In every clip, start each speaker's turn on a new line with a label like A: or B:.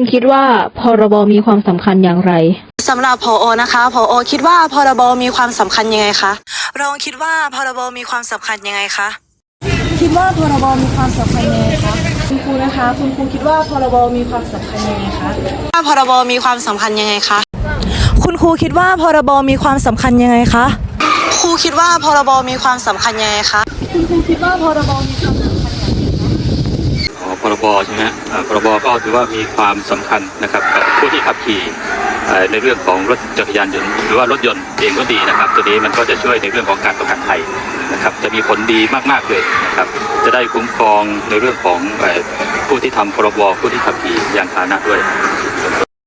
A: คนคิดว่าพรบมีความสำคัญอย่างไร
B: สำหรับพออนะคะพออคิดว่าพรบมีความสำคัญยังไงคะรองคิดว่าพรบมีความสำคัญยังไงคะ
C: คิดว่าพรบมีความสำคัญยังไงคะคุณครูนะคะ คุณครูคิดว่าพรบมีความสำคัญยังไงคะ
B: ว่าพรบมีความสำคัญยังไงคะ
C: คุณครูคิดว่าพรบมีความสำคัญยังไงคะ
B: ครูคิดว่าพรบมีความสำคัญยังไงคะ
C: คุณครูคิดว่าพรบมีความสำคัญยังไงคะ
D: อ๋อพรบ ใช่ไหมพรบก็ถือว่ามีความสำคัญนะครับกับผู้ที่ขับขี่ในเรื่องของรถจักรยานยนต์หรือว่ารถยนต์เองก็ดีนะครับ ตัวนี้มันก็จะช่วยในเรื่องของการประกันภัยนะครับ จะมีผลดีมากๆเลยนะครับ จะได้คุ้มครองในเรื่องของผู้ที่ทำพรบผู้ที่ขับขี่ยานพาหนะด้วย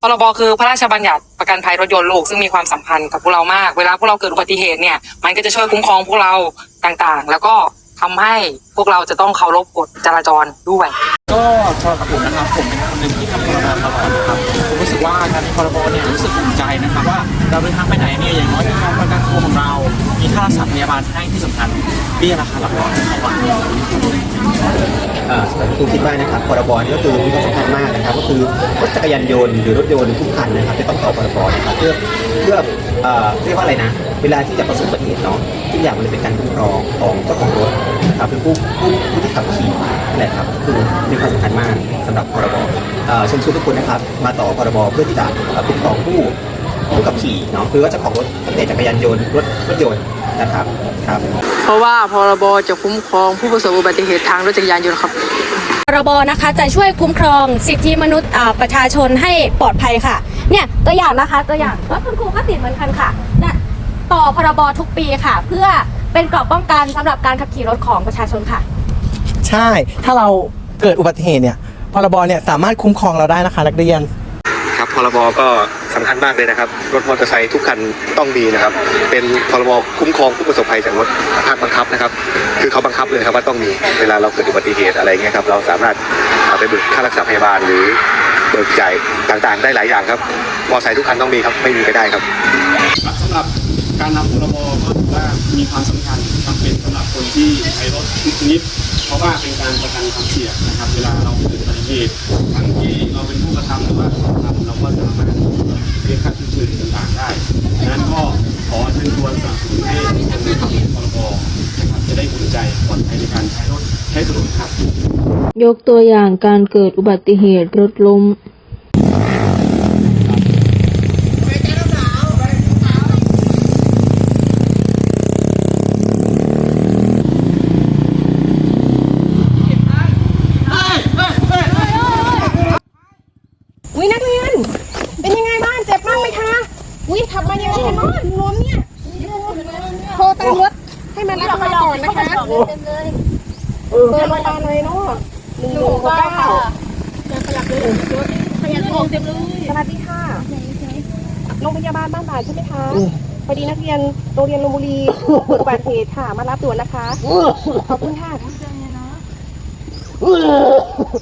E: พรบคือพระราชบัญญัติประกันภัยรถยนต์ลูกซึ่งมีความสัมพันธ์กับพวกเรามาก เวลาพวกเราเกิดอุบัติเหตุเนี่ยมันก็จะช่วยคุ้มครองพวกเราต่างๆ แล้วก็ ทำให้พวกเราจะต้องเคารพกฎจราจรด้วย
F: ก็สำหรับผมนะครับผมเป็นคนหนึ่งที่ทำพรบมาก่อนนะครับผมรู้สึกว่าการมีพรบเนี่ยรู้สึกภูมิใจนะครับว่าเราเดินทางไปไหนเนี่ยอย่างน้อยมีการประกันตัวของเรา มีค่ารักษาพยาบาลให้ที่สำคัญเบี้ยราคาหลักร้อยต่อวัน
G: อ่าสำหรับครูคิดว่านะครับพรบนี่ก็คือมีความสำคัญมากนะครับ ก็คือรถจักรยานยนต์หรือรถยนต์ทุกคันนะครับจะต้องต่อพรบนะครับเพื่อเพื่อ เอ่อเรียกว่าอะไรนะ เวลาที่จะประสบอุบัติเหตุเนาะทุกอย่างมันเป็นการคุ้มครองของเจ้าของรถนะครับเป็นผู้ผู้ผู้ที่ขับขี่นั่นแหละครับคือมีความสำคัญมากสำหรับพรบเอ่อเชิญชวนทุกคนนะครับ มาต่อพรบเพื่อที่จะเอ่อคุ้มครองผู้ ผู้ขับขี่เนาะคือว่าเจ้าของรถตั้งแต่จักรยานยนต์รถรถยนต์นะครับครับ
E: เพราะว่าพรบจะคุ้มครองผู้ประสบอุบัติเหตุทางรถจักรยานยนต์ครับ
H: พรบนะคะจะช่วยคุ้มครองสิทธิมนุษย์อ่าประชาชนให้ปลอดภัยค่ะ เนี่ยตัวอย่างนะคะตัวอย่างว่าคุณครูก็ติดเหมือนกันค่ะเนี่ยต่อพรบทุกปีค่ะ เพื่อเป็นเกราะป้องกันสำหรับการขับขี่รถของประชาชนค่ะ
I: ใช่ถ้าเราเกิดอุบัติเหตุเนี่ยพรบเนี่ยสามารถคุ้มครองเราได้นะคะนักเรียน
J: ครับพรบก็ สำคัญมากเลยนะครับ รถมอเตอร์ไซค์ทุกคันต้องมีนะครับ เป็นพรบคุ้มครองผู้ประสบภัยจากรถภาคบังคับนะครับ คือเขาบังคับเลยครับว่าต้องมีเวลาเราเกิดอุบัติเหตุอะไรเงี้ยครับเราสามารถเอาไปเบิกค่ารักษาพยาบาลหรือเบิกจ่ายต่างๆ ได้หลายอย่างครับมอเตอร์ไซค์ทุกคันต้องมีครับไม่มีไม่ได้ครับ
F: สำหรับการนำพรบก็ถือว่ามีความสำคัญจำเป็นสำหรับคนที่ใช้รถทุกชนิดเพราะว่าเป็นการประกันความเสี่ยงนะครับ เวลาเราเกิดอุบัติเหตุทั้งที่เราเป็นผู้กระทำหรือว่าผู้กระทำเราก็สามารถ รียกค่าชดเชยต่างๆได้นั้นก็ขอเชิญชวนสนับสนุนให้ทุกคนทำพรบนะครับจะได้อุ่นใจปลอดภัยในการใช้รถใช้ถนนครับ
A: ยกตัวอย่างการเกิดอุบัติเหตุรถล้ม
H: วินักเรียน เป็นยังไงบ้างเจ็บบ้างไหมคะวิทำมายังไงกันบ้างล้มเนี่ยโทร ตามรถให้มารับมาก่อนนะคะเบอร์โรงพยาบาลเลยเนาะหนึ่งหนึ่งหกเก้าขยับเลยขยับเลยเต็มเลยสวัสดีค่ะโรงพยาบาลบ้านบ่ายใช่ไหมคะพอดีนักเรียนโรงเรียนลพบุรีเกิดอุบัติเหตุค่ะ มารับด่วนนะคะ ขอบคุณค่ะ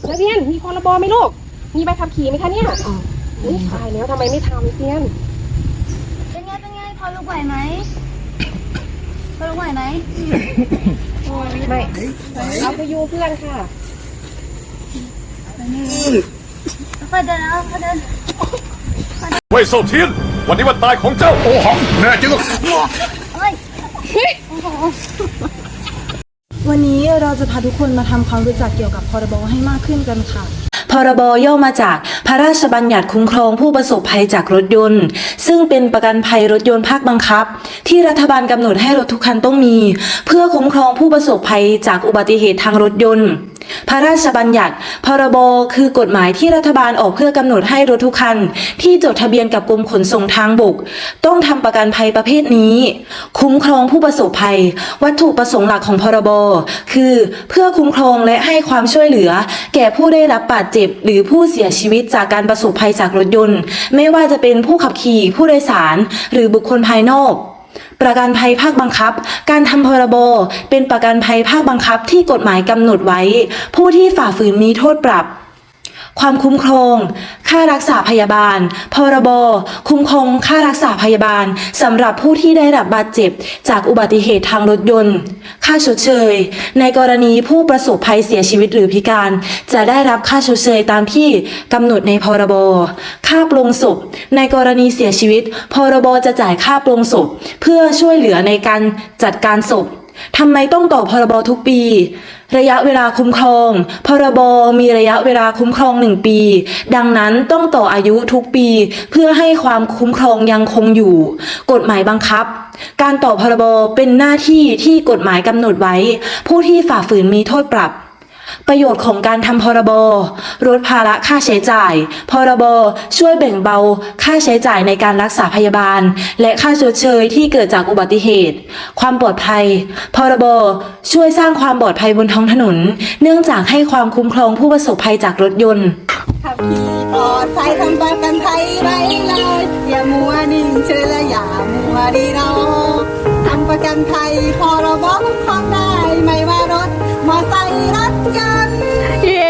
H: นักเรียนมีพรบไหมลูก มีใบขับขี่ไหมคะเนี่ยอุ๊ยตายแล้วทำไมไม่ทำเซียน
K: เป็นไงเป็นไงพอลุกไหวไหม พอลุกไหวไหม
H: ไม่เอาไปยูเพื่อนค่ะ
K: ค่อยเดินแล้วค่อยเดิน
L: เว่ยเซาเทียน วันนี้วันตายของเจ้าโอหังแน่จริง
K: เฮ้ย
C: วันนี้เราจะพาทุกคนมาทำความรู้จักเกี่ยวกับพรบให้มากขึ้นกันค่ะ
B: พรบย่อมาจากพระราชบัญญัติคุ้มครองผู้ประสบภัยจากรถยนต์ ซึ่งเป็นประกันภัยรถยนต์ภาคบังคับ ที่รัฐบาลกำหนดให้รถทุกคันต้องมี เพื่อคุ้มครองผู้ประสบภัยจากอุบัติเหตุทางรถยนต์ พระราชบัญญัติ พรบ คือกฎหมายที่รัฐบาลออกเพื่อกำหนดให้รถทุกคัน ที่จดทะเบียนกับกรมขนส่งทางบก ต้องทำประกันภัยประเภทนี้ คุ้มครองผู้ประสบภัย วัตถุประสงค์หลักของพรบ คือเพื่อคุ้มครองและให้ความช่วยเหลือ แก่ผู้ได้รับบาดเจ็บ หรือผู้เสียชีวิตจากการประสบภัยจากรถยนต์ ไม่ว่าจะเป็นผู้ขับขี่ผู้โดยสาร หรือบุคคลภายนอก ประกันภัยภาคบังคับ การทำพรบ เป็นประกันภัยภาคบังคับที่กฎหมายกำหนดไว้ ผู้ที่ฝ่าฝืนมีโทษปรับ ความคุ้มครอง ค่ารักษาพยาบาล พรบ คุ้มครองค่ารักษาพยาบาลสำหรับผู้ที่ได้รับบาดเจ็บ จากอุบัติเหตุทางรถยนต์ ค่าชดเชย ในกรณีผู้ประสบภัยเสียชีวิตหรือพิการ จะได้รับค่าชดเชยตามที่กำหนดในพรบ ค่าปลงศพ ในกรณีเสียชีวิต พรบจะจ่ายค่าปลงศพ เพื่อช่วยเหลือในการจัดการศพ ทำไมต้องต่อพรบทุกปี ระยะเวลาคุ้มครอง พรบมีระยะเวลาคุ้มครองหนึ่งปี ดังนั้นต้องต่ออายุทุกปี เพื่อให้ความคุ้มครองยังคงอยู่ กฎหมายบังคับ การต่อพรบเป็นหน้าที่ที่กฎหมายกำหนดไว้ ผู้ที่ฝ่าฝืนมีโทษปรับ ประโยชน์ของการทำพรบลดภาระค่าใช้จ่าย พรบช่วยแบ่งเบาค่าใช้จ่ายในการรักษาพยาบาล และค่าชดเชยที่เกิดจากอุบัติเหตุ ความปลอดภัย พรบช่วยสร้างความปลอดภัยบนท้องถนน เนื่องจากให้ความคุ้มครองผู้ประสบภัยจากรถยนต์
I: ขับขี่ปลอดภัยทำประกันภัยไว้เลยอย่ามัวนิ่งเชื่อและอย่ามัวดีรอทำประกันภัยพรบคุ้มครองได้ไม่ว่ารถ มอไซค์รถยนต์
A: เย้